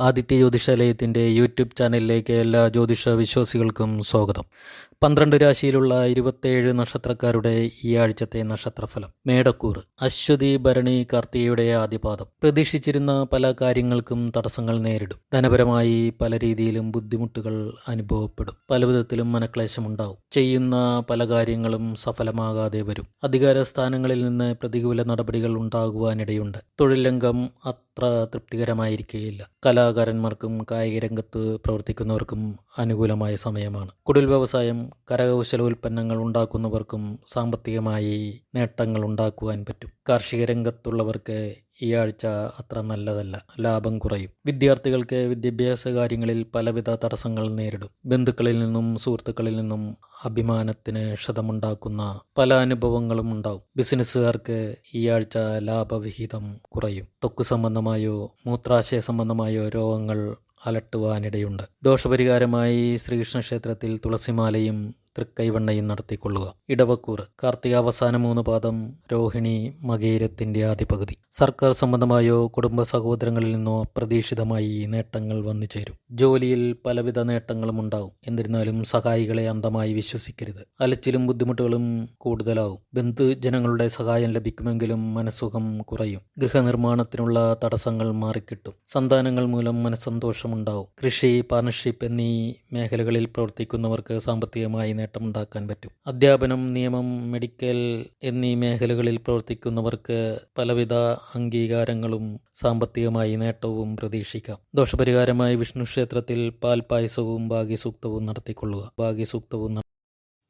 Aditya ജ്യോതിഷാലയത്തിന്റെ YouTube ചാനലിലേക്ക് എല്ലാ ജ്യോതിഷ വിശ്വാസികൾക്കും സ്വാഗതം. പന്ത്രണ്ട് രാശിയിലുള്ള ഇരുപത്തേഴ് നക്ഷത്രക്കാരുടെ ഈ ആഴ്ചത്തെ നക്ഷത്രഫലം. മേടക്കൂർ അശ്വതി ഭരണി കാർത്തികയുടെ ആദ്യപാദം. പ്രതീക്ഷിച്ചിരുന്ന പല കാര്യങ്ങൾക്കും തടസ്സങ്ങൾ നേരിടും. ധനപരമായി പല രീതിയിലും ബുദ്ധിമുട്ടുകൾ അനുഭവപ്പെടും. പലവിധത്തിലും മനക്ലേശമുണ്ടാവും. ചെയ്യുന്ന പല കാര്യങ്ങളും സഫലമാകാതെ വരും. അധികാര സ്ഥാനങ്ങളിൽ നിന്ന് പ്രതികൂല നടപടികൾ ഉണ്ടാകുവാനിടയുണ്ട്. തൊഴിൽ അത്ര തൃപ്തികരമായിരിക്കുകയില്ല കലാകാരന്മാർക്കും കായിക രംഗത്ത് പ്രവർത്തിക്കുന്നവർക്കും അനുകൂലമായ സമയമാണ്. കുടിൽ വ്യവസായം കരകൗശല ഉൽപ്പന്നങ്ങൾ ഉണ്ടാക്കുന്നവർക്കും സാമ്പത്തികമായി നേട്ടങ്ങൾ ഉണ്ടാക്കുവാൻ പറ്റും. കാർഷിക രംഗത്തുള്ളവർക്ക് ഈ ആഴ്ച അത്ര നല്ലതല്ല. ലാഭം കുറയും. വിദ്യാർത്ഥികൾക്ക് വിദ്യാഭ്യാസ കാര്യങ്ങളിൽ പലവിധ തടസ്സങ്ങൾ നേരിടും. ബന്ധുക്കളിൽ നിന്നും സുഹൃത്തുക്കളിൽ നിന്നും അഭിമാനത്തിന് ക്ഷതമുണ്ടാക്കുന്ന പല അനുഭവങ്ങളും ഉണ്ടാവും. ബിസിനസ്സുകാർക്ക് ഈ ആഴ്ച ലാഭവിഹിതം കുറയും. ത്വക്ക് സംബന്ധമായോ മൂത്രാശയ സംബന്ധമായോ രോഗങ്ങൾ അലട്ടുവാനിടയുണ്ട്. ദോഷപരിഹാരമായി ശ്രീകൃഷ്ണ ക്ഷേത്രത്തിൽ തുളസിമാലയും തൃക്കൈവണ്ണയും നടത്തിക്കൊള്ളുക. ഇടവക്കൂർ കാർത്തിക അവസാന മൂന്ന് പാദം രോഹിണി മകേരത്തിന്റെ ആദ്യ സർക്കാർ സംബന്ധമായോ കുടുംബ സഹോദരങ്ങളിൽ നിന്നോ അപ്രതീക്ഷിതമായി നേട്ടങ്ങൾ വന്നു ചേരും. ജോലിയിൽ പലവിധ നേട്ടങ്ങളും ഉണ്ടാവും. എന്നിരുന്നാലും സഹായികളെ അന്ധമായി വിശ്വസിക്കരുത്. അലച്ചിലും ബുദ്ധിമുട്ടുകളും കൂടുതലാവും. ബന്ധുജനങ്ങളുടെ സഹായം ലഭിക്കുമെങ്കിലും മനസ്സുഖം കുറയും. ഗൃഹനിർമ്മാണത്തിനുള്ള തടസ്സങ്ങൾ മാറിക്കിട്ടും. സന്താനങ്ങൾ മൂലം മനസ്സന്തോഷമുണ്ടാവും. കൃഷി പാർട്ണർഷിപ്പ് എന്നീ മേഖലകളിൽ പ്രവർത്തിക്കുന്നവർക്ക് സാമ്പത്തികമായി നേട്ടമുണ്ടാക്കാൻ പറ്റും. അധ്യാപനം നിയമം മെഡിക്കൽ എന്നീ മേഖലകളിൽ പ്രവർത്തിക്കുന്നവർക്ക് പലവിധ അംഗീകാരങ്ങളും സാമ്പത്തികമായി നേട്ടവും പ്രതീക്ഷിക്കാം. ദോഷപരിഹാരമായി വിഷ്ണു ക്ഷേത്രത്തിൽ പാൽപായസവും ഭാഗ്യസൂക്തവും നടത്തിക്കൊള്ളുക. ഭാഗ്യസൂക്തവും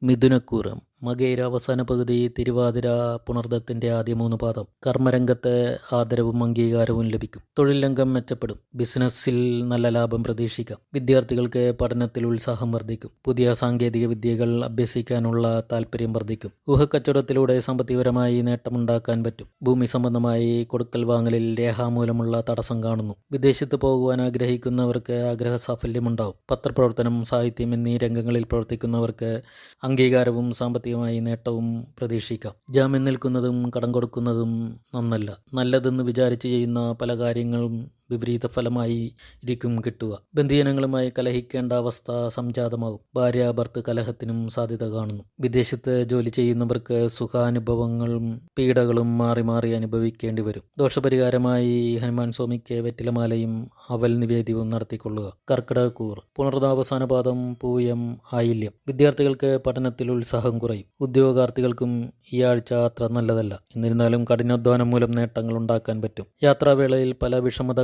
മിഥുനക്കൂറം മകേര അവസാന പകുതി തിരുവാതിര പുണർദത്തിന്റെ ആദ്യ മൂന്ന് പാദം. കർമ്മരംഗത്ത് ആദരവും അംഗീകാരവും ലഭിക്കും. തൊഴിൽ രംഗം മെച്ചപ്പെടും. ബിസിനസ്സിൽ നല്ല ലാഭം പ്രതീക്ഷിക്കാം. വിദ്യാർത്ഥികൾക്ക് പഠനത്തിൽ ഉത്സാഹം വർദ്ധിക്കും. പുതിയ സാങ്കേതിക വിദ്യകൾ അഭ്യസിക്കാനുള്ള താല്പര്യം വർദ്ധിക്കും. ഊഹക്കച്ചവടത്തിലൂടെ സാമ്പത്തികപരമായി നേട്ടമുണ്ടാക്കാൻ പറ്റും. ഭൂമി സംബന്ധമായി കൊടുക്കൽ വാങ്ങലിൽ രേഖാമൂലമുള്ള തടസ്സം കാണുന്നു. വിദേശത്ത് പോകുവാൻ ആഗ്രഹിക്കുന്നവർക്ക് ആഗ്രഹ സാഫല്യമുണ്ടാവും. പത്രപ്രവർത്തനം സാഹിത്യം എന്നീ രംഗങ്ങളിൽ പ്രവർത്തിക്കുന്നവർക്ക് അംഗീകാരവും സാമ്പത്തികമായി നേട്ടവും പ്രതീക്ഷിക്കാം. ജാമ്യം നിൽക്കുന്നതും കടം കൊടുക്കുന്നതും നന്നല്ല. നല്ലതെന്ന് വിചാരിച്ച് ചെയ്യുന്ന പല കാര്യങ്ങളും വിപരീത ഫലമായി ഇരിക്കും കിട്ടുക. ബന്ധുജനങ്ങളുമായി കലഹിക്കേണ്ട അവസ്ഥ സംജാതമാകും. ഭാര്യ ഭർത്ത് കലഹത്തിനും സാധ്യത കാണുന്നു. വിദേശത്ത് ജോലി ചെയ്യുന്നവർക്ക് സുഖാനുഭവങ്ങളും പീഡകളും മാറി മാറി അനുഭവിക്കേണ്ടി വരും. ദോഷപരിഹാരമായി ഹനുമാൻ സ്വാമിക്ക് വെറ്റിലമാലയും അവൽ നിവേദ്യവും നടത്തിക്കൊള്ളുക. കർക്കിടകൂർ പുനർദാവസാന പാദം പൂയം ആയില്യം. വിദ്യാർത്ഥികൾക്ക് പഠനത്തിൽ ഉത്സാഹം കുറയും. ഉദ്യോഗാർത്ഥികൾക്കും ഈ ആഴ്ച അത്ര നല്ലതല്ല. എന്നിരുന്നാലും കഠിനാധ്വാനം മൂലം നേട്ടങ്ങൾ ഉണ്ടാക്കാൻ പറ്റും. യാത്രാവേളയിൽ പല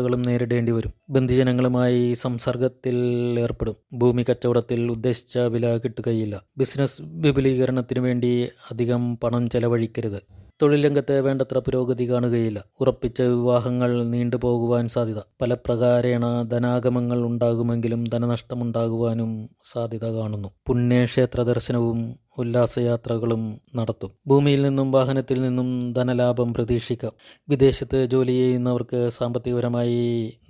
വിഷമതകളും നേരിടേണ്ടി വരും. ബന്ധുജനങ്ങളുമായി സംസർഗത്തിൽ ഏർപ്പെടും. ഭൂമി കച്ചവടത്തിൽ ഉദ്ദേശിച്ച വില കിട്ടുകയില്ല. ബിസിനസ് വിപുലീകരണത്തിനു വേണ്ടി അധികം പണം ചെലവഴിക്കരുത്. തൊഴിൽ വേണ്ടത്ര പുരോഗതി കാണുകയില്ല. ഉറപ്പിച്ച വിവാഹങ്ങൾ നീണ്ടുപോകുവാൻ സാധ്യത. പല പ്രകാരേണ ധനാഗമങ്ങൾ ഉണ്ടാകുമെങ്കിലും ധനനഷ്ടമുണ്ടാകുവാനും സാധ്യത കാണുന്നു. പുണ്യക്ഷേത്ര ദർശനവും ഉല്ലാസയാത്രകളും നടത്തും. ഭൂമിയിൽ നിന്നും വാഹനത്തിൽ നിന്നും ധനലാഭം പ്രതീക്ഷിക്കാം. വിദേശത്ത് ജോലി ചെയ്യുന്നവർക്ക് സാമ്പത്തികപരമായി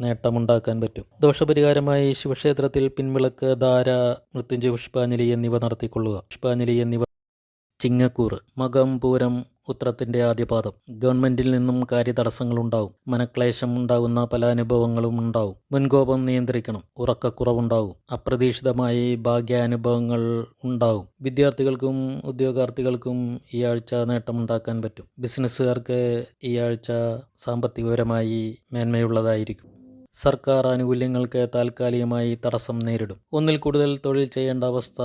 നേട്ടമുണ്ടാക്കാൻ പറ്റും. ദോഷപരിഹാരമായി ശിവക്ഷേത്രത്തിൽ പിൻവിളക്ക് ധാര മൃത്യുഞ്ജയ പുഷ്പാഞ്ജലി എന്നിവ നടത്തിക്കൊള്ളുക. പുഷ്പാഞ്ജലി എന്നിവ ചിങ്ങക്കൂർ മകം പൂരം ഉത്രത്തിന്റെ ആദ്യപാദം. ഗവൺമെന്റിൽ നിന്നും കാര്യതടസ്സങ്ങളുണ്ടാവും. മനക്ലേശം ഉണ്ടാകുന്ന പല അനുഭവങ്ങളും ഉണ്ടാവും. മുൻകോപം നിയന്ത്രിക്കണം. ഉറക്കക്കുറവുണ്ടാവും. അപ്രതീക്ഷിതമായി ഭാഗ്യാനുഭവങ്ങൾ ഉണ്ടാവും. വിദ്യാർത്ഥികൾക്കും ഉദ്യോഗാർത്ഥികൾക്കും ഈ ആഴ്ച നേട്ടമുണ്ടാക്കാൻ പറ്റും. ബിസിനസ്സുകാർക്ക് ഈ ആഴ്ച സാമ്പത്തികപരമായി മേന്മയുള്ളതായിരിക്കും. സർക്കാർ ആനുകൂല്യങ്ങൾക്ക് താൽക്കാലികമായി തടസ്സം നേരിടും. ഒന്നിൽ കൂടുതൽ തൊഴിൽ ചെയ്യേണ്ട അവസ്ഥ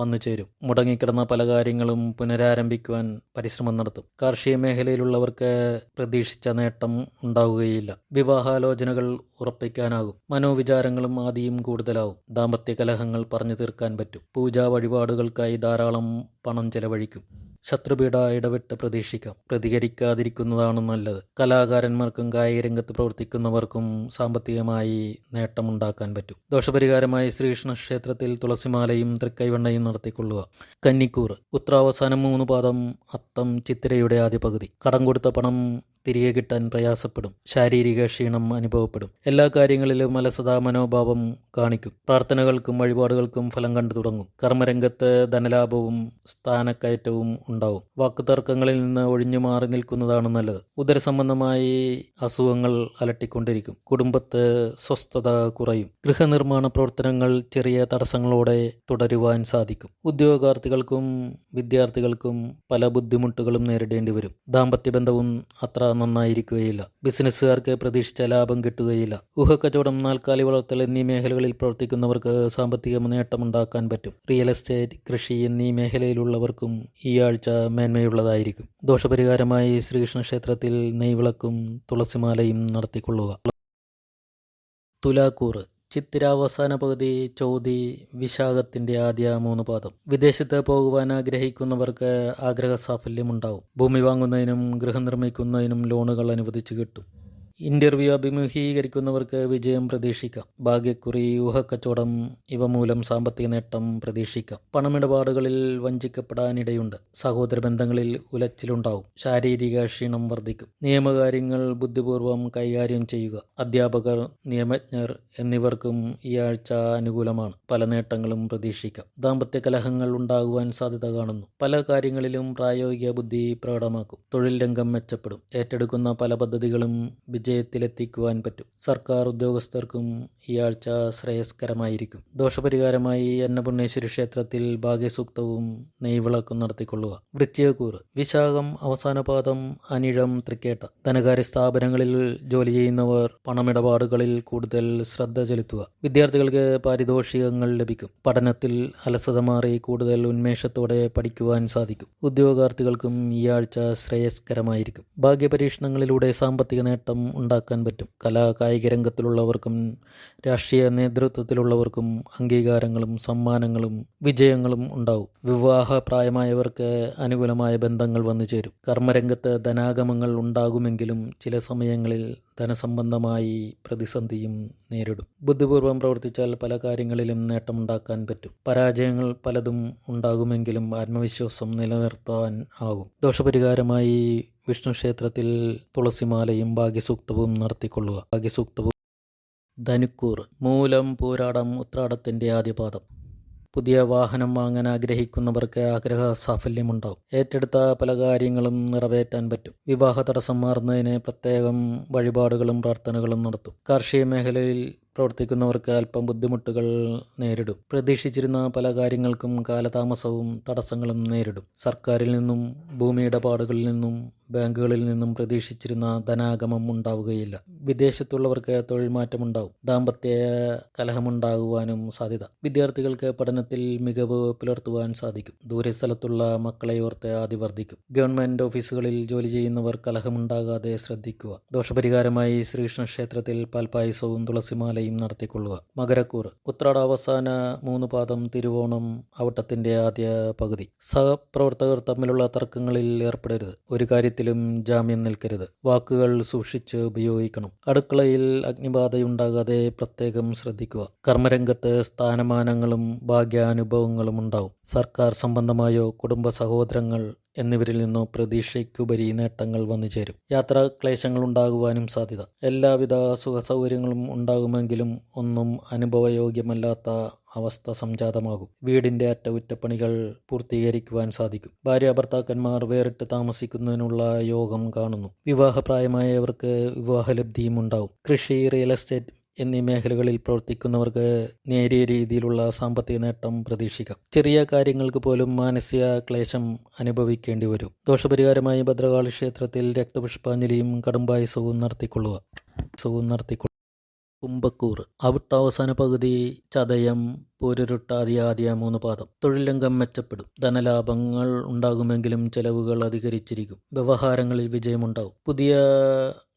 വന്നു ചേരും മുടങ്ങിക്കിടന്ന പല കാര്യങ്ങളും പുനരാരംഭിക്കുവാൻ പരിശ്രമം നടത്തും. കാർഷിക മേഖലയിലുള്ളവർക്ക് പ്രതീക്ഷിച്ച നേട്ടം ഉണ്ടാവുകയില്ല. വിവാഹാലോചനകൾ ഉറപ്പിക്കാനാകും. മനോവിചാരങ്ങളും ആദിയും കൂടുതലാവും. ദാമ്പത്യ കലഹങ്ങൾ പറഞ്ഞു തീർക്കാൻ പറ്റും. പൂജാ വഴിപാടുകൾക്കായി ധാരാളം പണം ചെലവഴിക്കും. ശത്രുപീഠ ഇടപെട്ട് പ്രതീക്ഷിക്കാം. പ്രതികരിക്കാതിരിക്കുന്നതാണ് നല്ലത്. കലാകാരന്മാർക്കും കായിക രംഗത്ത് പ്രവർത്തിക്കുന്നവർക്കും സാമ്പത്തികമായി നേട്ടമുണ്ടാക്കാൻ പറ്റും. ദോഷപരിഹാരമായി ശ്രീകൃഷ്ണ ക്ഷേത്രത്തിൽ തുളസിമാലയും തൃക്കൈവണ്ണയും നടത്തിക്കൊള്ളുക. കന്നിക്കൂർ ഉത്രാവസാനം മൂന്ന് പാദം അത്തം ചിത്തിരയുടെ ആദ്യ പകുതി കടം കൊടുത്ത പണം തിരികെ കിട്ടാൻ പ്രയാസപ്പെടും. ശാരീരിക ക്ഷീണം അനുഭവപ്പെടും. എല്ലാ കാര്യങ്ങളിലും അലസതാ മനോഭാവം കാണിക്കും. പ്രാർത്ഥനകൾക്കും വഴിപാടുകൾക്കും ഫലം കണ്ടു തുടങ്ങും. കർമ്മരംഗത്ത് ധനലാഭവും സ്ഥാനക്കയറ്റവും ഉണ്ടാവും. വാക്കുതർക്കങ്ങളിൽ നിന്ന് ഒഴിഞ്ഞു മാറി നിൽക്കുന്നതാണ് നല്ലത്. ഉദരസംബന്ധമായി അസുഖങ്ങൾ അലട്ടിക്കൊണ്ടിരിക്കും. കുടുംബത്ത് സ്വസ്ഥത കുറയും. ഗൃഹനിർമ്മാണ പ്രവർത്തനങ്ങൾ ചെറിയ തടസ്സങ്ങളോടെ തുടരുവാൻ സാധിക്കും. ഉദ്യോഗാർത്ഥികൾക്കും വിദ്യാർത്ഥികൾക്കും പല ബുദ്ധിമുട്ടുകളും നേരിടേണ്ടി വരും. ദാമ്പത്യ ബന്ധവും അത്ര നന്നായിരിക്കുകയില്ല. ബിസിനസ്സുകാർക്ക് പ്രതീക്ഷിച്ച ലാഭം കിട്ടുകയില്ല. ഊഹക്കച്ചവടം നാൽക്കാലി വളർത്തൽ എന്നീ മേഖലകളിൽ പ്രവർത്തിക്കുന്നവർക്ക് സാമ്പത്തിക നേട്ടമുണ്ടാക്കാൻ പറ്റും. റിയൽ എസ്റ്റേറ്റ് കൃഷി എന്നീ മേഖലയിലുള്ളവർക്കും ഈ ആഴ്ച മേന്മയുള്ളതായിരിക്കും. ദോഷപരിഹാരമായി ശ്രീകൃഷ്ണ ക്ഷേത്രത്തിൽ നെയ്വിളക്കും തുളസിമാലയും നടത്തിക്കൊള്ളുക. തുലാക്കൂറ് ചിത്തിരാവസാന പകുതി ചോതി വിശാഖത്തിന്റെ ആദ്യ മൂന്ന് പാദം. വിദേശത്ത് പോകുവാൻ ആഗ്രഹിക്കുന്നവർക്ക് ആഗ്രഹ സാഫല്യമുണ്ടാവും ഭൂമി വാങ്ങുന്നതിനും ഗൃഹം നിർമ്മിക്കുന്നതിനും ലോണുകൾ അനുവദിച്ചു കിട്ടും. ഇന്റർവ്യൂ അഭിമുഖീകരിക്കുന്നവർക്ക് വിജയം പ്രതീക്ഷിക്കാം. ഭാഗ്യക്കുറി ഊഹക്കച്ചവടം ഇവ മൂലം സാമ്പത്തിക നേട്ടം പ്രതീക്ഷിക്കാം. പണമിടപാടുകളിൽ വഞ്ചിക്കപ്പെടാനിടയുണ്ട്. സഹോദര ബന്ധങ്ങളിൽ ഉലച്ചിലുണ്ടാവും. ശാരീരിക ക്ഷീണം വർദ്ധിക്കും. നിയമകാര്യങ്ങൾ ബുദ്ധിപൂർവം കൈകാര്യം ചെയ്യുക. അധ്യാപകർ നിയമജ്ഞർ എന്നിവർക്കും ഈ ആഴ്ച അനുകൂലമാണ്. പല നേട്ടങ്ങളും പ്രതീക്ഷിക്കാം. ദാമ്പത്യ കലഹങ്ങൾ ഉണ്ടാകുവാൻ സാധ്യത കാണുന്നു. പല കാര്യങ്ങളിലും പ്രായോഗിക ബുദ്ധി പ്രകടമാക്കും. തൊഴിൽ രംഗം മെച്ചപ്പെടും. ഏറ്റെടുക്കുന്ന പല പദ്ധതികളും വിജയത്തിലെത്തിക്കുവാൻ പറ്റും. സർക്കാർ ഉദ്യോഗസ്ഥർക്കും ഈ ആഴ്ച ശ്രേയസ്കരമായിരിക്കും. ദോഷപരിഹാരമായി അന്നപൂർണേശ്വരി ക്ഷേത്രത്തിൽ ഭാഗ്യസൂക്തവും നെയ്വിളക്കും നടത്തിക്കൊള്ളുക. വൃശ്ചികക്കൂറ്. വിശാഖം അവസാനപാദം അനിഴം തൃക്കേട്ട. ധനകാര്യ സ്ഥാപനങ്ങളിൽ ജോലി ചെയ്യുന്നവർ പണമിടപാടുകളിൽ കൂടുതൽ ശ്രദ്ധ ചെലുത്തുക. വിദ്യാർത്ഥികൾക്ക് പാരിതോഷികങ്ങൾ ലഭിക്കും. പഠനത്തിൽ അലസത മാറി കൂടുതൽ ഉന്മേഷത്തോടെ പഠിക്കുവാൻ സാധിക്കും. ഉദ്യോഗാർത്ഥികൾക്കും ഈ ആഴ്ച ശ്രേയസ്കരമായിരിക്കും. ഭാഗ്യപരീക്ഷണങ്ങളിലൂടെ സാമ്പത്തിക നേട്ടം ഉണ്ടാക്കാൻ പറ്റും. കലാ കായിക രംഗത്തിലുള്ളവർക്കും രാഷ്ട്രീയ നേതൃത്വത്തിലുള്ളവർക്കും അംഗീകാരങ്ങളും സമ്മാനങ്ങളും വിജയങ്ങളും ഉണ്ടാവും. വിവാഹ പ്രായമായവർക്ക് അനുകൂലമായ ബന്ധങ്ങൾ വന്നു ചേരും. കർമ്മരംഗത്ത് ധനാഗമങ്ങൾ ഉണ്ടാകുമെങ്കിലും ചില സമയങ്ങളിൽ ധനസംബന്ധമായി പ്രതിസന്ധിയും നേരിടും. ബുദ്ധിപൂർവം പ്രവർത്തിച്ചാൽ പല കാര്യങ്ങളിലും നേട്ടമുണ്ടാക്കാൻ പറ്റും. പരാജയങ്ങൾ പലതും ഉണ്ടാകുമെങ്കിലും ആത്മവിശ്വാസം നിലനിർത്താൻ ആകും. ദോഷപരിഹാരമായി വിഷ്ണു ക്ഷേത്രത്തിൽ തുളസിമാലയും ഭാഗ്യസൂക്തവും നടത്തിക്കൊള്ളുക. ഭാഗ്യസൂക്തവും. ധനുക്കൂർ. മൂലം പോരാടം ഉത്രാടത്തിന്റെ ആദ്യപാദം. പുതിയ വാഹനം വാങ്ങാൻ ആഗ്രഹിക്കുന്നവർക്ക് ആഗ്രഹ സാഫല്യമുണ്ടാവും. ഏറ്റെടുത്ത പല കാര്യങ്ങളും നിറവേറ്റാൻ പറ്റും. വിവാഹ തടസ്സം മാറുന്നതിന് പ്രത്യേകം വഴിപാടുകളും പ്രാർത്ഥനകളും നടത്തും. കാർഷിക മേഖലയിൽ പ്രവർത്തിക്കുന്നവർക്ക് അല്പം ബുദ്ധിമുട്ടുകൾ നേരിടും. പ്രതീക്ഷിച്ചിരുന്ന പല കാര്യങ്ങൾക്കും കാലതാമസവും തടസ്സങ്ങളും നേരിടും. സർക്കാരിൽ നിന്നും ഭൂമി ഇടപാടുകളിൽ നിന്നും ബാങ്കുകളിൽ നിന്നും പ്രതീക്ഷിച്ചിരുന്ന ധനാഗമം ഉണ്ടാവുകയില്ല. വിദേശത്തുള്ളവർക്ക് തൊഴിൽ മാറ്റമുണ്ടാവും ദാമ്പത്യ കലഹമുണ്ടാകുവാനും സാധ്യത. വിദ്യാർത്ഥികൾക്ക് പഠനത്തിൽ മികവ് പുലർത്തുവാൻ സാധിക്കും. ദൂരസ്ഥലത്തുള്ള മക്കളെ ഓർത്ത് ആദ്യ വർദ്ധിക്കും ഗവൺമെന്റ് ഓഫീസുകളിൽ ജോലി ചെയ്യുന്നവർ കലഹമുണ്ടാകാതെ ശ്രദ്ധിക്കുക. ദോഷപരിഹാരമായി ശ്രീകൃഷ്ണ ക്ഷേത്രത്തിൽ പാൽപായസവും തുളസിമാലയും നടത്തിക്കൊള്ളുക. മകരക്കൂർ. ഉത്രാട അവസാന മൂന്ന് പാദം തിരുവോണം അവട്ടത്തിന്റെ ആദ്യ പകുതി. സഹപ്രവർത്തകർ തമ്മിലുള്ള തർക്കങ്ങളിൽ ഏർപ്പെടരുത്. ഒരു കാര്യത്തിലും ജാമ്യം നിൽക്കരുത്. വാക്കുകൾ സൂക്ഷിച്ച് ഉപയോഗിക്കണം. അടുക്കളയിൽ അഗ്നിബാധയുണ്ടാകാതെ പ്രത്യേകം ശ്രദ്ധിക്കുക. കർമ്മരംഗത്ത് സ്ഥാനമാനങ്ങളും ഭാഗ്യാനുഭവങ്ങളും ഉണ്ടാവും. സർക്കാർ സംബന്ധമായോ കുടുംബ സഹോദരങ്ങൾ എന്നിവരിൽ നിന്നോ പ്രതീക്ഷയ്ക്കുപരി നേട്ടങ്ങൾ വന്നു ചേരും. യാത്രാ ക്ലേശങ്ങൾ ഉണ്ടാകുവാനും സാധ്യത. എല്ലാവിധ സുഖ സൗകര്യങ്ങളും ഉണ്ടാകുമെങ്കിലും ഒന്നും അനുഭവയോഗ്യമല്ലാത്ത അവസ്ഥ സംജാതമാകും. വീടിന്റെ അറ്റകുറ്റപ്പണികൾ പൂർത്തീകരിക്കുവാൻ സാധിക്കും. ഭാര്യ ഭർത്താക്കന്മാർ വേറിട്ട് താമസിക്കുന്നതിനുള്ള യോഗം കാണുന്നു. വിവാഹപ്രായമായവർക്ക് വിവാഹലബ്ധിയും ഉണ്ടാവും കൃഷി റിയൽ എസ്റ്റേറ്റ് എന്നീ മേഖലകളിൽ പ്രവർത്തിക്കുന്നവർക്ക് നേരിയ രീതിയിലുള്ള സാമ്പത്തിക നേട്ടം പ്രതീക്ഷിക്കാം. ചെറിയ കാര്യങ്ങൾക്ക് പോലും മാനസിക ക്ലേശം അനുഭവിക്കേണ്ടി വരും. ദോഷപരിഹാരമായി ഭദ്രകാളി ക്ഷേത്രത്തിൽ രക്തപുഷ്പാഞ്ജലിയും കടുംബായുസവും നടത്തിക്കൊള്ളുക. സവും നടത്തിക്കൊള്ളുക. കുംഭക്കൂർ. അവിട്ട അവസാന പകുതി ചതയം പൂരുരുട്ടാതി ആദ്യ മൂന്ന് പാദം. തൊഴിലംഗം മെച്ചപ്പെടും. ധനലാഭങ്ങൾ ഉണ്ടാകുമെങ്കിലും ചെലവുകൾ അധികരിച്ചിരിക്കും. വ്യവഹാരങ്ങളിൽ വിജയമുണ്ടാവും. പുതിയ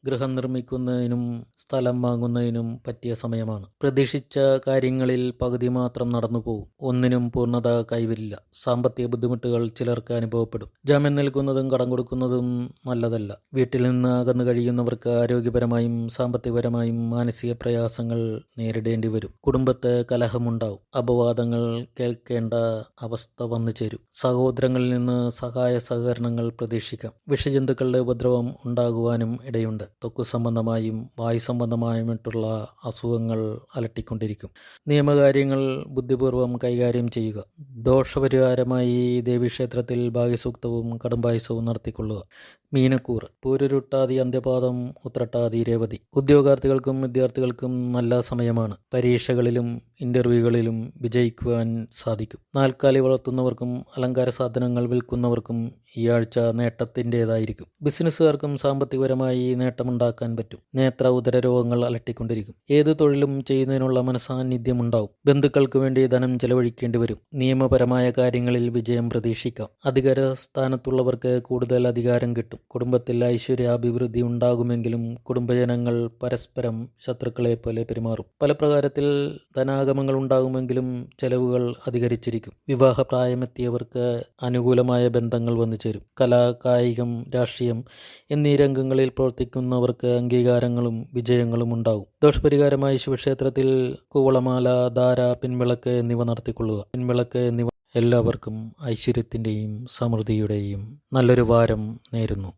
ഗൃഹം നിർമ്മിക്കുന്നതിനും സ്ഥലം വാങ്ങുന്നതിനും പറ്റിയ സമയമാണ്. പ്രതീക്ഷിച്ച കാര്യങ്ങളിൽ പകുതി മാത്രം നടന്നു പോകും. ഒന്നിനും പൂർണത കൈവരില്ല. സാമ്പത്തിക ബുദ്ധിമുട്ടുകൾ ചിലർക്ക് അനുഭവപ്പെടും. ജാമ്യം നൽകുന്നതും കടം കൊടുക്കുന്നതും നല്ലതല്ല. വീട്ടിൽ നിന്ന് അകന്നു കഴിയുന്നവർക്ക് ആരോഗ്യപരമായും സാമ്പത്തികപരമായും മാനസിക പ്രയാസങ്ങൾ നേരിടേണ്ടി വരും. കുടുംബത്ത് കലഹമുണ്ടാവും. അപവാദങ്ങൾ കേൾക്കേണ്ട അവസ്ഥ വന്നു ചേരും. സഹോദരങ്ങളിൽ നിന്ന് സഹായ സഹകരണങ്ങൾ പ്രതീക്ഷിക്കാം. വിഷജന്തുക്കളുടെ ഉപദ്രവം ഉണ്ടാകുവാനും ഇടയുണ്ട്. ത്വക്ക് സംബന്ധമായും വായു സംബന്ധമായിട്ടുള്ള അസുഖങ്ങൾ അലട്ടിക്കൊണ്ടിരിക്കും. നിയമകാര്യങ്ങൾ ബുദ്ധിപൂർവം കൈകാര്യം ചെയ്യുക. ദോഷപരിഹാരമായി ദേവീക്ഷേത്രത്തിൽ ഭാഗ്യസൂക്തവും കടുംബായുസവും നടത്തിക്കൊള്ളുക. മീനക്കൂർ പൂരുരുട്ടാതി അന്ത്യപാദം ഉത്രട്ടാതി രേവതി. ഉദ്യോഗാർത്ഥികൾക്കും വിദ്യാർത്ഥികൾക്കും നല്ല സമയമാണ്. പരീക്ഷകളിലും ഇന്റർവ്യൂകളിലും വിജയിക്കുവാൻ സാധിക്കും. നാൽക്കാലി വളർത്തുന്നവർക്കും അലങ്കാര സാധനങ്ങൾ വിൽക്കുന്നവർക്കും ഈ ആഴ്ച നേട്ടത്തിന്റെതായിരിക്കും. ബിസിനസ്സുകാർക്കും സാമ്പത്തികപരമായി നേട്ടമുണ്ടാക്കാൻ പറ്റും. നേത്ര ഉദര രോഗങ്ങൾ അലട്ടിക്കൊണ്ടിരിക്കും. ഏത് തൊഴിലും ചെയ്യുന്നതിനുള്ള മനസാന്നിധ്യം ഉണ്ടാവും. ബന്ധുക്കൾക്ക് വേണ്ടി ധനം ചെലവഴിക്കേണ്ടി വരും. നിയമപരമായ കാര്യങ്ങളിൽ വിജയം പ്രതീക്ഷിക്കാം. അധികാര സ്ഥാനത്തുള്ളവർക്ക് കൂടുതൽ അധികാരം കിട്ടും. കുടുംബത്തിൽ ഐശ്വര്യാഭിവൃദ്ധി ഉണ്ടാകുമെങ്കിലും കുടുംബജനങ്ങൾ പരസ്പരം ശത്രുക്കളെ പോലെ പെരുമാറും. പല പ്രകാരത്തിൽ ധനാഗമങ്ങൾ ഉണ്ടാകുമെങ്കിലും ചെലവുകൾ അധികരിച്ചിരിക്കും. വിവാഹപ്രായമെത്തിയവർക്ക് അനുകൂലമായ ബന്ധങ്ങൾ വന്നു ചേരും. കല കായികം രാഷ്ട്രീയം എന്നീ രംഗങ്ങളിൽ പ്രവർത്തിക്കുന്നവർക്ക് അംഗീകാരങ്ങളും വിജയങ്ങളും ഉണ്ടാകും. ദോഷപരിഹാരമായി ശിവക്ഷേത്രത്തിൽ കൂവളമാല ധാര പിൻവിളക്ക് എന്നിവ നടത്തിക്കൊള്ളുക. പിൻവിളക്ക് എന്നിവ എല്ലാവർക്കും ഐശ്വര്യത്തിന്റെയും സമൃദ്ധിയുടെയും നല്ലൊരു വാരം നേരുന്നു.